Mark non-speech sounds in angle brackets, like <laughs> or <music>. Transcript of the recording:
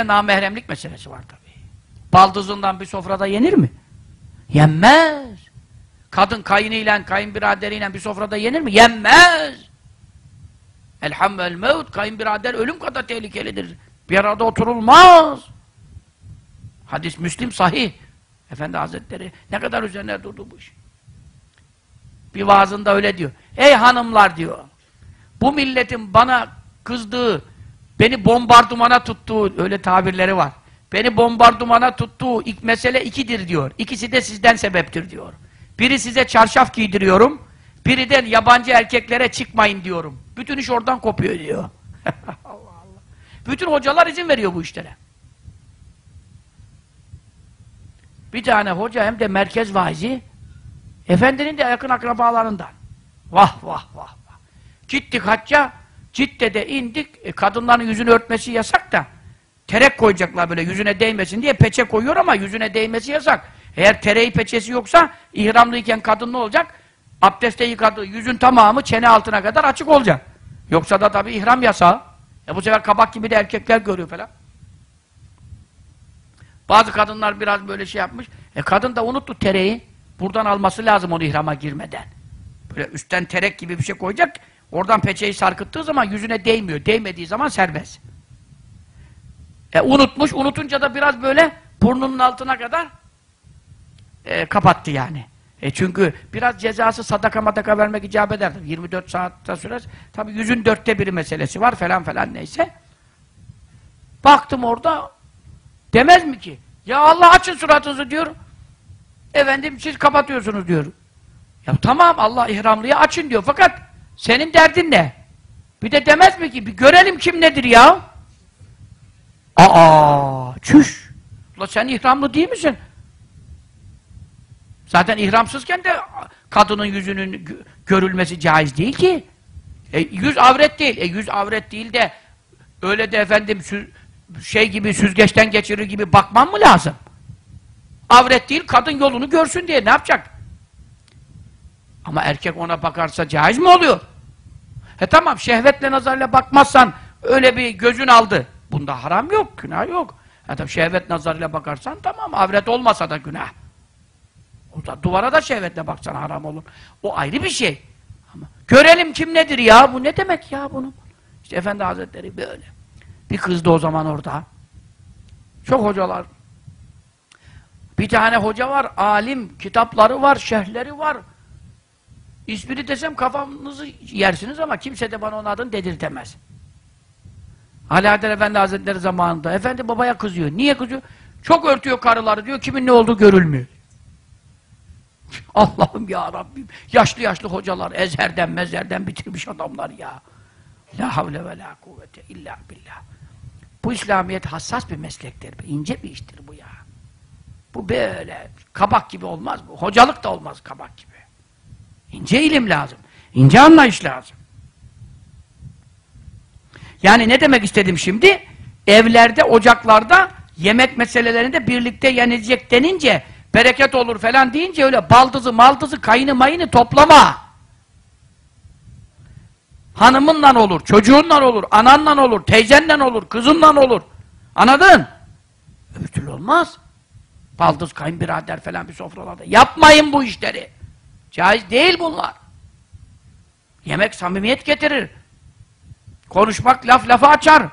de namahremlik meselesi var tabii. Baldızından bir sofrada yenir mi? Yenmez. Kadın kayınıyla, kayınbiraderiyle bir sofrada yenir mi? Yenmez. Elhamvel mevt, kayınbirader ölüm kadar tehlikelidir. Bir arada oturulmaz. Hadis Müslim sahih. Efendi Hazretleri ne kadar üzerine durdu bu iş. Bir vaazında öyle diyor. Ey hanımlar diyor. Bu milletin bana kızdığı, beni bombardımana tuttuğu, öyle tabirleri var. Beni bombardımana tuttuğu ilk mesele ikidir diyor. İkisi de sizden sebeptir diyor. Biri size çarşaf giydiriyorum, biri de yabancı erkeklere çıkmayın diyorum. Bütün iş oradan kopuyor diyor. <laughs> Allah Allah. Bütün hocalar izin veriyor bu işlere. Bir tane hoca hem de merkez vaizi, efendinin de yakın akrabalarından. Vah vah vah vah. Gittik hacca, Cidde'de indik, e, kadınların yüzünü örtmesi yasak da, terek koyacaklar böyle yüzüne değmesin diye peçe koyuyor ama yüzüne değmesi yasak. Eğer tereyi peçesi yoksa, ihramlıyken kadın ne olacak? Abdeste yıkadığı yüzün tamamı çene altına kadar açık olacak. Yoksa da tabii ihram yasağı. E bu sefer kabak gibi de erkekler görüyor falan. Bazı kadınlar biraz böyle şey yapmış. E kadın da unuttu tereyi. Buradan alması lazım onu ihrama girmeden. Böyle üstten terek gibi bir şey koyacak. Oradan peçeyi sarkıttığı zaman yüzüne değmiyor. Değmediği zaman serbest. E unutmuş. Unutunca da biraz böyle burnunun altına kadar e, kapattı yani. E çünkü biraz cezası sadaka madaka vermek icap eder. 24 saatte sürer. Tabi yüzün dörtte biri meselesi var falan falan neyse. Baktım orada demez mi ki? Ya Allah açın suratınızı diyor. Efendim siz kapatıyorsunuz diyor. Ya tamam Allah ihramlıya açın diyor fakat senin derdin ne? Bir de demez mi ki bir görelim kim nedir ya? Aa çüş. Ulan sen ihramlı değil misin? Zaten ihramsızken de kadının yüzünün görülmesi caiz değil ki. E, yüz avret değil. E, yüz avret değil de öyle de efendim şey gibi süzgeçten geçirir gibi bakman mı lazım? Avret değil, kadın yolunu görsün diye ne yapacak? Ama erkek ona bakarsa caiz mi oluyor? He tamam, şehvetle nazarıyla bakmazsan öyle bir gözün aldı. Bunda haram yok, günah yok. Ha tabii şehvet nazarıyla bakarsan tamam, avret olmasa da günah. O da, duvara da şehvetle baksan haram olur. O ayrı bir şey. Ama görelim kim nedir ya, bu ne demek ya bunu? İşte Efendi Hazretleri böyle. Bir kızdı o zaman orada. Çok hocalar. Bir tane hoca var, alim, kitapları var, şerhleri var. İsmini desem kafamızı yersiniz ama kimse de bana onun adını dedirtemez. Alaaddin Efendi Hazretleri zamanında. Efendi babaya kızıyor. Niye kızıyor? Çok örtüyor karıları diyor. Kimin ne olduğu görülmüyor. <laughs> Allah'ım ya Rabbim. Yaşlı yaşlı hocalar ezherden mezerden bitirmiş adamlar ya. La havle ve la kuvvete illa billah. Bu İslamiyet hassas bir meslektir. ince bir iştir bu ya. Bu böyle kabak gibi olmaz bu. Hocalık da olmaz kabak gibi. İnce ilim lazım. İnce anlayış lazım. Yani ne demek istedim şimdi? Evlerde, ocaklarda yemek meselelerinde birlikte yenilecek denince bereket olur falan deyince öyle baldızı, maldızı, kayını mayını toplama. Hanımınla olur, çocuğunla olur, ananla olur, teyzenle olur, kızınla olur. Anladın? Öbür olmaz. Baldız, kayınbirader falan bir sofralarda. Yapmayın bu işleri. Caiz değil bunlar. Yemek samimiyet getirir. Konuşmak laf lafa açar.